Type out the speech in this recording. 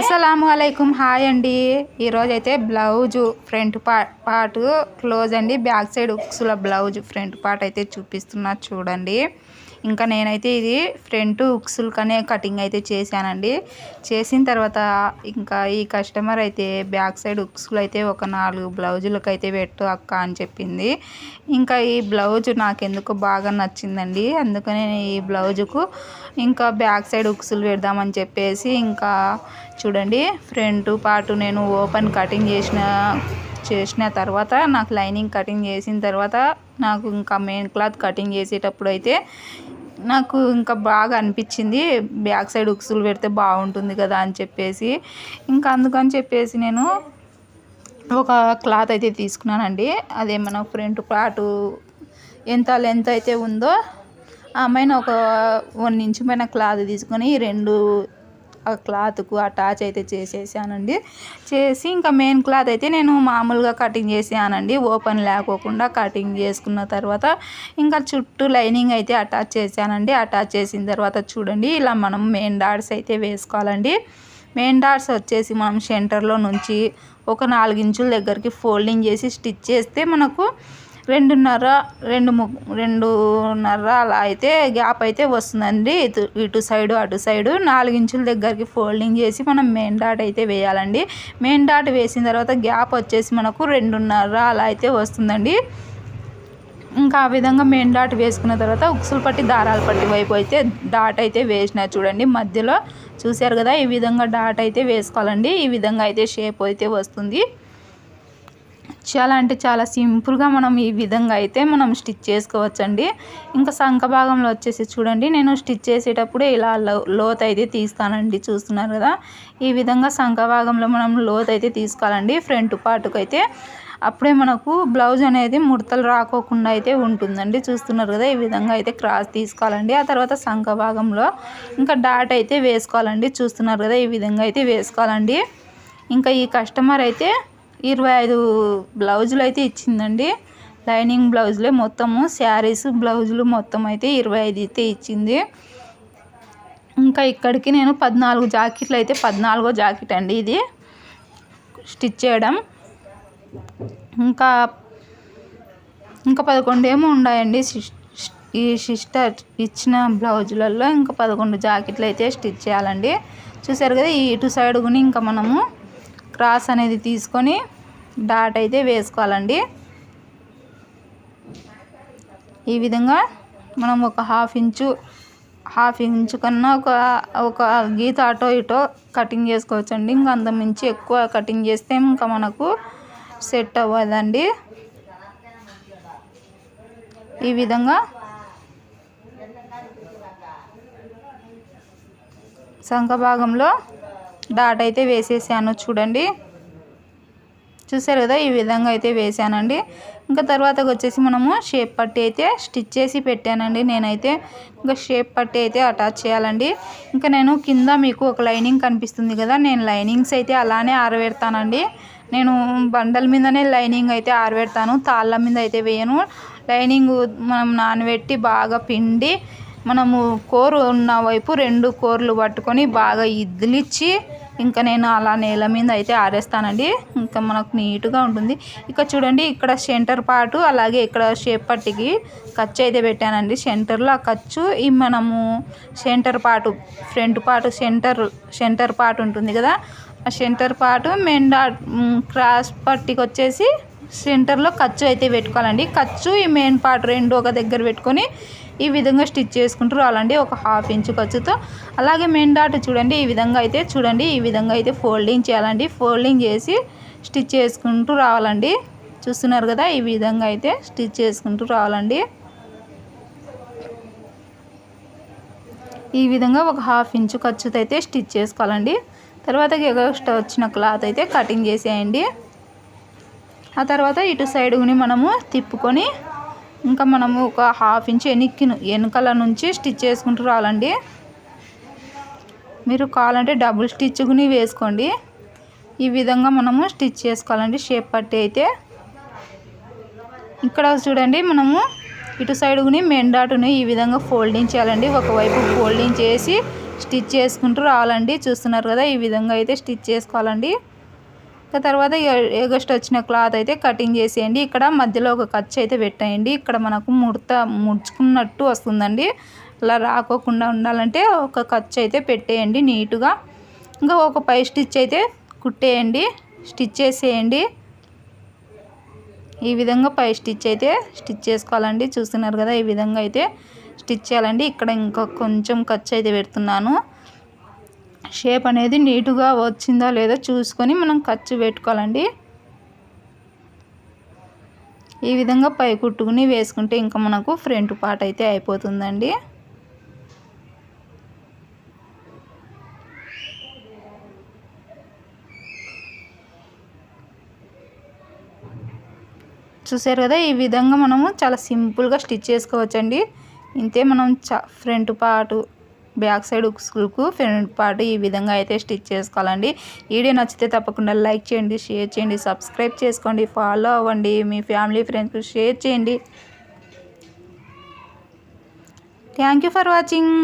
అస్సలాము అలైకుం. హాయ్ అండి. ఈరోజు అయితే బ్లౌజు ఫ్రంట్ పా పార్ట్ క్లోజ్ అండి. బ్యాక్ సైడ్ ఉక్సుల బ్లౌజ్ ఫ్రంట్ పార్ట్ అయితే చూపిస్తున్నా చూడండి. ఇంకా నేనైతే ఇది ఫ్రంట్ ఉక్సులకనే కటింగ్ అయితే చేశానండి. చేసిన తర్వాత ఇంకా ఈ కస్టమర్ అయితే బ్యాక్ సైడ్ ఉక్సులు అయితే ఒక నాలుగు బ్లౌజులకు అయితే పెట్టు అక్క అని చెప్పింది. ఇంకా ఈ బ్లౌజ్ నాకెందుకు బాగా నచ్చిందండి. అందుకనే ఈ బ్లౌజుకు ఇంకా బ్యాక్ సైడ్ ఉక్సులు పెడదామని చెప్పేసి ఇంకా చూడండి ఫ్రంట్ పాటు నేను ఓపెన్ కటింగ్ చేసిన చేసిన తర్వాత నాకు లైనింగ్ కటింగ్ చేసిన తర్వాత నాకు ఇంకా మెయిన్ క్లాత్ కటింగ్ చేసేటప్పుడు అయితే నాకు ఇంకా బాగా అనిపించింది. బ్యాక్ సైడ్ ఉక్సులు పెడితే బాగుంటుంది కదా అని చెప్పేసి. ఇంకా అందుకని చెప్పేసి నేను ఒక క్లాత్ అయితే తీసుకున్నానండి. అదే ఫ్రంట్ క్లాత్ ఎంత లెంత్ అయితే ఉందో ఆ పైన ఒక వన్ ఇంచ్ పైన క్లాత్ తీసుకొని రెండు ఆ క్లాత్కు అటాచ్ అయితే చేసేసానండి. చేసి ఇంకా మెయిన్ క్లాత్ అయితే నేను మామూలుగా కటింగ్ చేసానండి ఓపెన్ లేకోకుండా కటింగ్ చేసుకున్న తర్వాత ఇంకా చుట్టూ లైనింగ్ అయితే అటాచ్ చేశానండి అటాచ్ చేసిన తర్వాత చూడండి ఇలా మనం మెయిన్ డాట్స్ అయితే వేసుకోవాలండి. మెయిన్ డాట్స్ వచ్చేసి మనం సెంటర్లో నుంచి ఒక నాలుగించుల దగ్గరికి ఫోల్డింగ్ చేసి స్టిచ్ చేస్తే మనకు రెండున్నర రెండు ము రెండున్నర అలా అయితే గ్యాప్ అయితే వస్తుందండి. ఇటు ఇటు సైడు అటు సైడు నాలుగు ఇంచుల దగ్గరికి ఫోల్డింగ్ చేసి మనం మెయిన్ డాట్ అయితే వేయాలండి. మెయిన్ డాట్ వేసిన తర్వాత గ్యాప్ వచ్చేసి మనకు రెండున్నర అలా అయితే వస్తుందండి. ఇంకా ఆ విధంగా మెయిన్ డాట్ వేసుకున్న తర్వాత ఉక్సులు పట్టి దారాలు పట్టి వైపు అయితే డాట్ అయితే వేసిన చూడండి. మధ్యలో చూశారు కదా ఈ విధంగా డాట్ అయితే వేసుకోవాలండి. ఈ విధంగా అయితే షేప్ అయితే వస్తుంది. చాలా అంటే చాలా సింపుల్గా మనం ఈ విధంగా అయితే మనం స్టిచ్ చేసుకోవచ్చండి. ఇంకా సంఖ భాగంలో వచ్చేసి చూడండి నేను స్టిచ్ చేసేటప్పుడే ఇలా లో లోత్ అయితే తీస్తానండి చూస్తున్నారు కదా. ఈ విధంగా సంఖ భాగంలో మనం లోత్ అయితే తీసుకోవాలండి ఫ్రంట్ పార్ట్కి అయితే అప్పుడే మనకు బ్లౌజ్ అనేది ముడతలు రాకోకుండా అయితే ఉంటుందండి చూస్తున్నారు కదా. ఈ విధంగా అయితే క్రాస్ తీసుకోవాలండి ఆ తర్వాత సంఖ భాగంలో ఇంకా డాట్ అయితే వేసుకోవాలండి చూస్తున్నారు కదా. ఈ విధంగా అయితే వేసుకోవాలండి. ఇంకా ఈ కస్టమర్ అయితే ఇరవై ఐదు బ్లౌజులు అయితే ఇచ్చిందండి. లైనింగ్ బ్లౌజులే మొత్తము. శారీస్ బ్లౌజులు మొత్తం అయితే ఇరవై ఐదు అయితే ఇచ్చింది. ఇంకా ఇక్కడికి నేను పద్నాలుగు జాకెట్లు అయితే పద్నాలుగో జాకెట్ అండి ఇది స్టిచ్ చేయడం. ఇంకా ఇంకా పదకొండు ఏమో ఉన్నాయండి ఈ సిస్టర్ ఇచ్చిన బ్లౌజులలో ఇంకా పదకొండు జాకెట్లు అయితే స్టిచ్ చేయాలండి. చూసారు కదా ఈ ఇటు సైడ్ కూడా ఇంకా మనము క్రాస్ అనేది తీసుకొని డాట్ అయితే వేసుకోవాలండి. ఈ విధంగా మనం ఒక హాఫ్ ఇంచు హాఫ్ ఇంచు కన్నా ఒక ఒక గీత అటో ఇటో కటింగ్ చేసుకోవచ్చండి. ఇంకా అంతమించి ఎక్కువ కటింగ్ చేస్తే ఇంకా మనకు సెట్ అవ్వదండి. ఈ విధంగా సంఖ భాగంలో డాట్ అయితే వేసేసాను చూడండి. చూసారు కదా ఈ విధంగా అయితే వేసానండి. ఇంకా తర్వాత వచ్చేసి మనము షేప్ పట్టి అయితే స్టిచ్ చేసి పెట్టానండి. నేనైతే ఇంకా షేప్ పట్టి అయితే అటాచ్ చేయాలండి. ఇంకా నేను కింద మీకు ఒక లైనింగ్ కనిపిస్తుంది కదా నేను లైనింగ్స్ అయితే అలానే ఆరబెడతానండి నేను బండల మీదనే లైనింగ్ అయితే ఆరబెడతాను తాళ్ళ మీద అయితే వేయను. లైనింగ్ మనం నానబెట్టి బాగా పిండి మనము కోరు ఉన్న వైపు రెండు కోర్లు పట్టుకొని బాగా ఇద్దిలిచ్చి ఇంకా నేను అలా నేల మీద అయితే ఆరేస్తానండి. ఇంకా మనకు నీట్గా ఉంటుంది. ఇక్కడ చూడండి ఇక్కడ సెంటర్ పార్ట్ అలాగే ఇక్కడ షేప్ పట్టికి ఖర్చు అయితే పెట్టానండి. సెంటర్లో ఆ ఖర్చు ఈ మనము సెంటర్ పాటు ఫ్రంట్ పాటు సెంటర్ సెంటర్ పార్ట్ ఉంటుంది కదా? ఆ సెంటర్ పాటు మెయిన్ క్రాస్ పట్టికి వచ్చేసి సెంటర్లో ఖర్చు అయితే పెట్టుకోవాలండి. ఖర్చు ఈ మెయిన్ పార్ట్ రెండు ఒక దగ్గర పెట్టుకొని ఈ విధంగా స్టిచ్ చేసుకుంటూ రావాలండి ఒక హాఫ్ ఇంచ్ ఖర్చుతో. అలాగే మెయిన్ డాట్ చూడండి ఈ విధంగా అయితే చూడండి ఈ విధంగా అయితే ఫోల్డింగ్ చేయాలండి. ఫోల్డింగ్ చేసి స్టిచ్ చేసుకుంటూ రావాలండి. చూస్తున్నారు కదా ఈ విధంగా అయితే స్టిచ్ చేసుకుంటూ రావాలండి. ఈ విధంగా ఒక హాఫ్ ఇంచు ఖర్చుతో అయితే స్టిచ్ చేసుకోవాలండి. తర్వాత ఎగస్ట్రా వచ్చిన క్లాత్ అయితే కటింగ్ చేసేయండి. ఆ తర్వాత ఇటు సైడ్ మనము తిప్పుకొని ఇంకా మనము ఒక హాఫ్ ఇంచ్ ఎనిక్కిను వెనుకల నుంచి స్టిచ్ చేసుకుంటూ రావాలండి. మీరు కావాలంటే డబుల్ స్టిచ్ కూడా వేసుకోండి. ఈ విధంగా మనము స్టిచ్ చేసుకోవాలండి. షేప్ పట్టి అయితే. ఇక్కడ చూడండి మనము ఇటు సైడ్ మెండాటుని ఈ విధంగా ఫోల్డింగ్ చేయాలండి. ఒకవైపు ఫోల్డింగ్ చేసి స్టిచ్ చేసుకుంటూ రావాలండి. చూస్తున్నారు కదా ఈ విధంగా అయితే స్టిచ్ చేసుకోవాలండి. తర్వాత ఎగస్ట్ వచ్చిన క్లాత్ అయితే కటింగ్ చేసేయండి. ఇక్కడ మధ్యలో ఒక ఖర్చు అయితే పెట్టేయండి. ఇక్కడ మనకు ముడత ముడుచుకున్నట్టు వస్తుందండి. అలా రాకోకుండా ఉండాలంటే ఒక ఖర్చు అయితే పెట్టేయండి నీట్గా. ఇంకా ఒక పై స్టిచ్ అయితే కుట్టేయండి. స్టిచ్ చేసేయండి. ఈ విధంగా పై స్టిచ్ అయితే స్టిచ్ చేసుకోవాలండి. చూస్తున్నారు కదా ఈ విధంగా అయితే స్టిచ్ చేయాలండి. ఇక్కడ ఇంకా కొంచెం ఖర్చు అయితే పెడుతున్నాను. షేప్ అనేది నీటుగా వచ్చిందా లేదా చూసుకొని మనం ఖర్చు పెట్టుకోవాలండి. ఈ విధంగా పై కుట్టుకుని వేసుకుంటే ఇంకా మనకు ఫ్రంట్ పార్ట్ అయితే అయిపోతుందండి. చూసారు కదా ఈ విధంగా మనము చాలా సింపుల్గా స్టిచ్ చేసుకోవచ్చండి. ఇంతే మనం చ ఫ్రంట్ పార్ట్ బ్యాక్ సైడ్ ఉక్స్కు ఫ్రంట్ పార్ట్ ఈ విధంగా అయితే స్టిచ్ చేసుకోవాలండి. వీడియో నచ్చితే తప్పకుండా లైక్ చేయండి షేర్ చేయండి సబ్స్క్రైబ్ చేసుకోండి ఫాలో అవ్వండి మీ ఫ్యామిలీ ఫ్రెండ్స్కి షేర్ చేయండి. Thank you for watching.